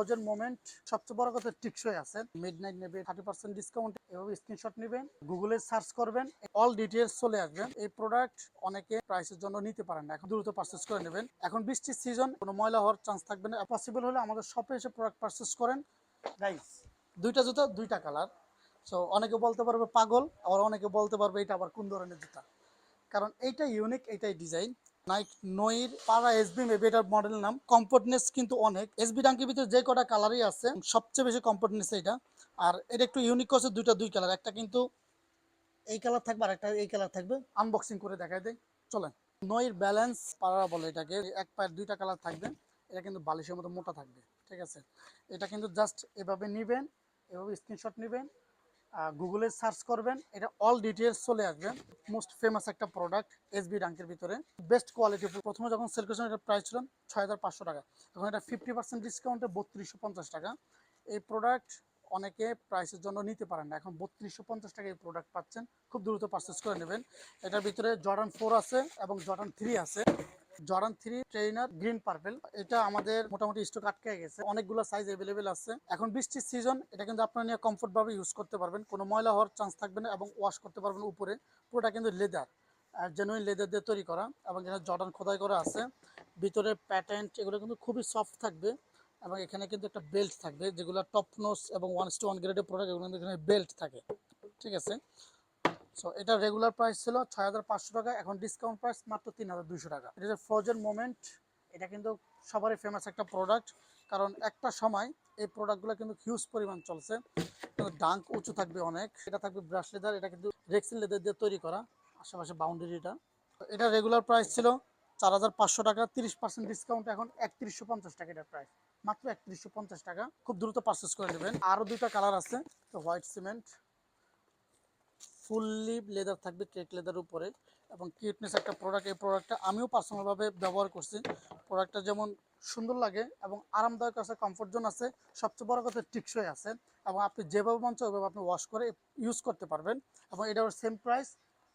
Frozen moment সবচেয়ে বড় কথা টিকসই আছে। মিড নাইট নেবে থার্টি পার্সেন্ট ডিসকাউন্ট এভাবে স্ক্রিনশট নেবেন গুগলে সার্চ করবেন অল ডিটেলস চলে আসবেন এই প্রোডাক্ট অনেকে প্রাইসের জন্য নিতে পারেন না, এখন দ্রুত পারচেস করে নেবেন। এখন বৃষ্টির সিজন কোনো ময়লা হওয়ার চান্স থাকবে না। পসিবল হলে আমাদের শপে এসে প্রোডাক্ট পারচেস করেন। গাইস দুইটা জুতা, দুইটা কালার সো অনেকে বলতে পারবে পাগল, আবার অনেকে বলতে পারবে এটা আবার কোন ধরনের জুতা? কারণ এইটা ইউনিক এইটাই ডিজাইন নাইক নইর পাড়া এসবি মেবি এটার মডেল নাম। কমফোর্টনেস কিন্তু অনেক। এসবি ডাঙ্কির ভিতরে যে কটা কালারই আছে, সবচেয়ে বেশি কমফোর্টনেস এটা আর এটা একটু ইউনিক করছে দুইটা দুই কালার একটা কিন্তু এই কালার থাকবে আর একটা এই কালার থাকবে। আনবক্সিং করে দেখাই দেয় চলেন। নইর ব্যালেন্স পাড়া বলে এটাকে। এক পায়ের দুইটা কালার থাকবে। এটা কিন্তু বালিশের মতো মোটা থাকবে। ঠিক আছে? এটা কিন্তু জাস্ট এভাবে নিবেন, এভাবে স্ক্রিনশট নেবেন। গুগলে সার্চ করবেন, এটা অল ডিটেলস চলে আসবে। মোস্ট ফেমাস একটা প্রোডাক্ট এসবি ডাঙ্কের ভিতরে। বেস্ট কোয়ালিটি প্রথমে যখন সেল করেছিলাম এটা প্রাইস ছিল ছয় হাজার পাঁচশো টাকা। তখন এটা ফিফটি পার্সেন্ট ডিসকাউন্টে বত্রিশশো টাকা। এই প্রোডাক্ট অনেকে প্রাইসের জন্য নিতে পারেন না। এখন বত্রিশশো পঞ্চাশ টাকা এই প্রোডাক্ট পাচ্ছেন। খুব দ্রুত পারচেস করে নেবেন। এটার ভিতরে জর্ডান ফোর আছে এবং জর্ডান থ্রি আছে। Jordan three trainer green purple. এটা আমাদের মোটামুটি স্টক আটকে গেছে। অনেকগুলো সাইজ অ্যাভেলেবেল আছে। এখন বৃষ্টির সিজন এটা কিন্তু আপনারা নিয়ে কমফোর্ট ভাবে ইউজ করতে পারবেন। কোনো ময়লা হওয়ার চান্স থাকবে না এবং ওয়াশ করতে পারবেন উপরে। পুরোটা কিন্তু লেদার জেনুইন লেদার দিয়ে তৈরি করা এবং এখানে জর্ডান খোদাই করা আছে। ভিতরে প্যাটেন্ট এগুলো কিন্তু খুবই সফট থাকবে এবং এখানে কিন্তু একটা বেল্ট থাকবে যেগুলো টপ নোস এবং ওয়ান টু ওয়ান গ্রেডের প্রোডাক্ট এগুলো কিন্তু এখানে বেল্ট থাকে। ঠিক আছে? সো এটা রেগুলার প্রাইস ছিল ছয় হাজার পাঁচশো টাকা, এখন ডিসকাউন্ট প্রাইস মাত্র তিন হাজার দুশো টাকা। এটা ফ্রোজেন মোমেন্ট এটা কিন্তু সবারই ফেমাস একটা প্রোডাক্ট কারণ একটা সময় এই প্রোডাক্টগুলো কিন্তু হিউজ পরিমাণ চলছে। কিন্তু ডাঙ্ক উঁচু থাকবে অনেক, এটা থাকবে ব্রাশ লেদার এটা কিন্তু রেক্সিন লেদার দিয়ে তৈরি করা, আশেপাশে বাউন্ডারিটা এটা রেগুলার প্রাইস ছিল চার হাজার পাঁচশো টাকা, তিরিশ পার্সেন্ট ডিসকাউন্ট এখন একত্রিশশো পঞ্চাশ টাকা এটার প্রাইস মাত্র একত্রিশশো পঞ্চাশ টাকা, খুব দ্রুত পারচেস করে নেবেন। আরও দুইটা কালার আছে, তো হোয়াইট সিমেন্ট ফুললি লেদার থাকবে ট্রেক লেদার উপরে এবং কিউটনেস একটা প্রোডাক্ট, এই প্রোডাক্টটা আমিও পার্সোনালভাবে ব্যবহার করছি। প্রোডাক্টটা যেমন সুন্দর লাগে এবং আরামদায়ক আছে কমফোর্ট জোন আছে, সবচেয়ে বড় কথা টিকসই আছে এবং আপনি যেভাবে মন ওইভাবে আপনি ওয়াশ করে ইউজ করতে পারবেন এবং এটা সেম প্রাইস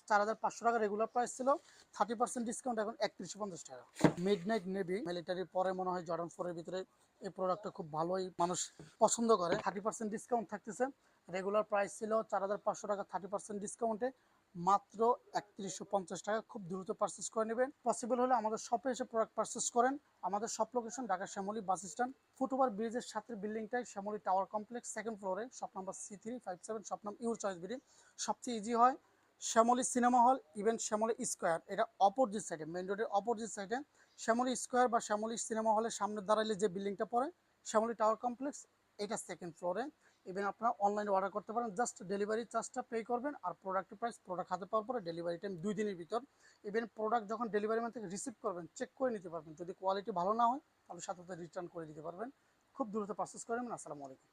চার হাজার পাঁচশো টাকা রেগুলার প্রাইস ছিল। থার্টি পার্সেন্ট ডিসকাউন্ট এখন একত্রিশশো পঞ্চাশ টাকা। মিড নাইট নেভি মিলিটারির পরে মনে হয় জর্ডান ফোরের ভিতরে এই প্রোডাক্টটা খুব ভালোই মানুষ পছন্দ করে। থার্টি পার্সেন্ট ডিসকাউন্ট থাকতেছে। রেগুলার প্রাইস ছিল চার হাজার পাঁচশো টাকা থার্টি পার্সেন্ট ডিসকাউন্টে মাত্র একত্রিশশো টাকা। খুব দ্রুত পারচেস করে নেবেন। পসিবল হলে আমাদের শপে এসে প্রোডাক্ট পারচেস করেন। আমাদের shop location Dhaka Shyamoli bus stand foot over ব্রিজের সাথে বিল্ডিংটাই শ্যামলী টাওয়ার কমপ্লেক্স সেকেন্ড ফ্লোরে shop number C three five seven shop name your choice BD সবচেয়ে ইজি হয় Shyamoli cinema hall, even Shyamoli square. এটা opposite সাইডে মেন রোডের opposite সাইডে শ্যামলী স্কোয়ার বা শ্যামলী সিনেমা হলের সামনে দাঁড়াইলে যে বিল্ডিংটা পড়ে, শ্যামলী টাওয়ার কমপ্লেক্স এটা সেকেন্ড ফ্লোরে ইভেন আপনারা অনলাইনে অর্ডার করতে পারেন জাস্ট ডেলিভারি চার্জটা পে করবেন আর প্রোডাক্টের প্রাইস প্রোডাক্ট হাতে পাওয়ার পরে ডেলিভারি টাইম দুই দিনের ভিতর। ইভেন প্রোডাক্ট যখন ডেলিভারি ম্যান থেকে রিসিভ করবেন চেক করে নিতে পারবেন। যদি কোয়ালিটি ভালো না হয়, তাহলে সাথে সাথে রিটার্ন করে দিতে পারবেন। খুব দ্রুত প্রসেস করবেন আসসালামু আলাইকুম।